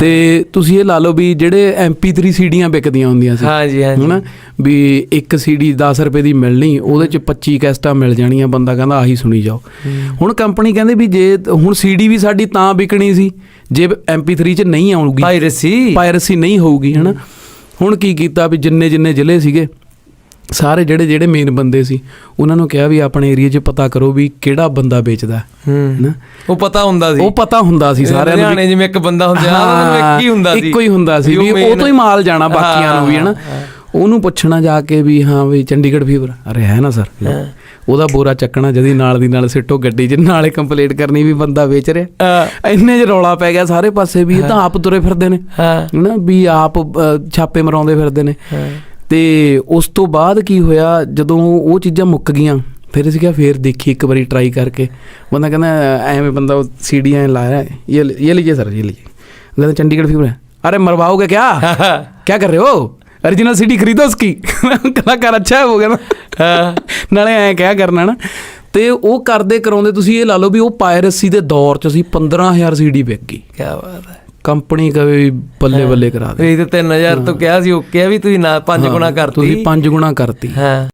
ਤੇ ਤੁਸੀਂ ਇਹ ਲਾ ਲਓ ਵੀ ਜਿਹੜੇ MP3 ਸੀਡੀਆਂ ਵਿਕਦੀਆਂ ਹੁੰਦੀਆਂ ਸੀ ਹਾਂਜੀ ਹਾਂਜੀ। ਹਨਾ? ਵੀ ਇੱਕ ਸੀਡੀ 10 ਰੁਪਏ ਦੀ ਮਿਲਣੀ ਉਹਦੇ ਚ 25 ਕੈਸਟਾਂ ਮਿਲ ਜਾਣੀਆਂ ਬੰਦਾ ਕਹਿੰਦਾ ਆਹੀ ਸੁਣੀ ਜਾਓ। ਹੁਣ ਕੰਪਨੀ ਕਹਿੰਦੇ ਵੀ ਜੇ ਹੁਣ ਸੀਡੀ ਵੀ ਸਾਡੀ ਤਾਂ ਵਿਕਣੀ ਸੀ ਜੇ MP3 ਚ ਨਹੀਂ ਆਉਗੀ ਪਾਇਰੇਸੀ। ਪਾਇਰਸੀ ਨਹੀਂ ਹੋਊਗੀ ਹਨਾ? ਹੁਣ ਕੀ ਕੀਤਾ ਵੀ ਜਿੰਨੇ ਜਿੰਨੇ ਜ਼ਿਲ੍ਹੇ ਸੀਗੇ ਸਾਰੇ ਜਿਹੜੇ ਜਿਹੜੇ ਮੇਨ ਬੰਦੇ ਸੀ ਉਹਨਾਂ ਨੂੰ ਕਿਹਾ ਵੀ ਆਪਣੇ ਏਰੀਆ 'ਚ ਪਤਾ ਕਰੋ ਵੀ ਕਿਹੜਾ ਬੰਦਾ ਵੇਚਦਾ ਹਨਾ? ਉਹ ਪਤਾ ਹੁੰਦਾ ਸੀ। ਉਹ ਪਤਾ ਹੁੰਦਾ ਸੀ ਸਾਰਿਆਂ ਨੂੰ ਲੁਧਿਆਣੇ ਜਿਵੇਂ ਇੱਕ ਬੰਦਾ ਹੁੰਦਾ ਆ ਇੱਕ ਹੀ ਹੁੰਦਾ ਸੀ। ਇੱਕੋ ਹੀ ਹੁੰਦਾ ਸੀ ਵੀ ਉਹ ਤੋਂ ਹੀ ਮਾਲ ਜਾਣਾ ਬਾਕੀਆਂ ਨੂੰ ਵੀ ਹਨਾ? ਉਹਨੂੰ ਪੁੱਛਣਾ ਜਾ ਕੇ ਵੀ ਹਾਂ ਵੀ ਚੰਡੀਗੜ੍ਹ ਫੀਵਰ ਅਰੇ ਹੈ ਨਾ ਸਰ। ਉਹਦਾ ਬੋਰਾ ਚੱਕਣਾ ਜਦੀ ਨਾਲ ਦੀ ਨਾਲ ਸਿੱਟੋ ਗੱਡੀ 'ਚ ਨਾਲੇ ਕੰਪਲੀਟ ਕਰਨੀ ਵੀ ਬੰਦਾ ਵੇਚ ਰਿਹਾ। ਇੰਨੇ 'ਚ ਰੌਲਾ ਪੈ ਗਿਆ ਸਾਰੇ ਪਾਸੇ ਵੀ ਇਹ ਤਾਂ ਆਪ ਤੁਰੇ ਫਿਰਦੇ ਨੇ। ਹਾਂ। ਹਨਾ? ਵੀ ਆਪ ਛਾਪੇ ਮਰਾਉਂਦੇ ਫਿਰਦੇ ਨੇ। ਤੇ ਉਸ ਤੋਂ ਬਾਅਦ ਕੀ ਹੋਇਆ ਜਦੋਂ ਉਹ ਚੀਜ਼ਾਂ ਮੁੱਕ ਗਈਆਂ ਫਿਰ ਅਸੀਂ ਕਿਹਾ ਫੇਰ ਦੇਖੀ ਇੱਕ ਵਾਰੀ ਟਰਾਈ ਕਰਕੇ ਬੰਦਾ ਕਹਿੰਦਾ ਐਵੇਂ ਬੰਦਾ ਉਹ ਸੀਡੀਆਂ ਲਾਇਆ ਹੈ, ਇਹ ਲ- ਇਹ लीजिए सर ये लीजिए कहते चंडीगढ़ फीवर है अरे मरवाओगे क्या क्या कर रहे हो ओरिजिनल सीडी खरीदो उसकी कलाकार अच्छा है वो कहना ਨਾਲੇ ਐ ਕਿਆ ਕਰਨਾ ਨਾ ਤੇ ਉਹ ਕਰਦੇ ਕਰਾਉਂਦੇ ਤੁਸੀਂ ਇਹ ਲਾ ਲਓ ਵੀ ਉਹ ਪਾਇਰੇਸੀ ਦੇ ਦੌਰ ਚ ਅਸੀਂ 15000 ਸੀਡੀ ਵਿਕ ਗਈ ਕੀ ਬਾਤ ਹੈ ਕੰਪਨੀ ਕਵੇ ਵੀ ਬੱਲੇ ਬੱਲੇ ਕਰਾ ਦੇ। ਇਹ ਤਾਂ 3000 ਤੋਂ ਕਿਹਾ ਸੀ ਉਹ ਕਿਹਾ ਵੀ ਤੁਸੀਂ ਨਾ ਪੰਜ ਗੁਣਾ ਕਰਤੀ। ਤੁਸੀਂ ਪੰਜ ਗੁਣਾ ਕਰਤੀ। ਹਾਂ।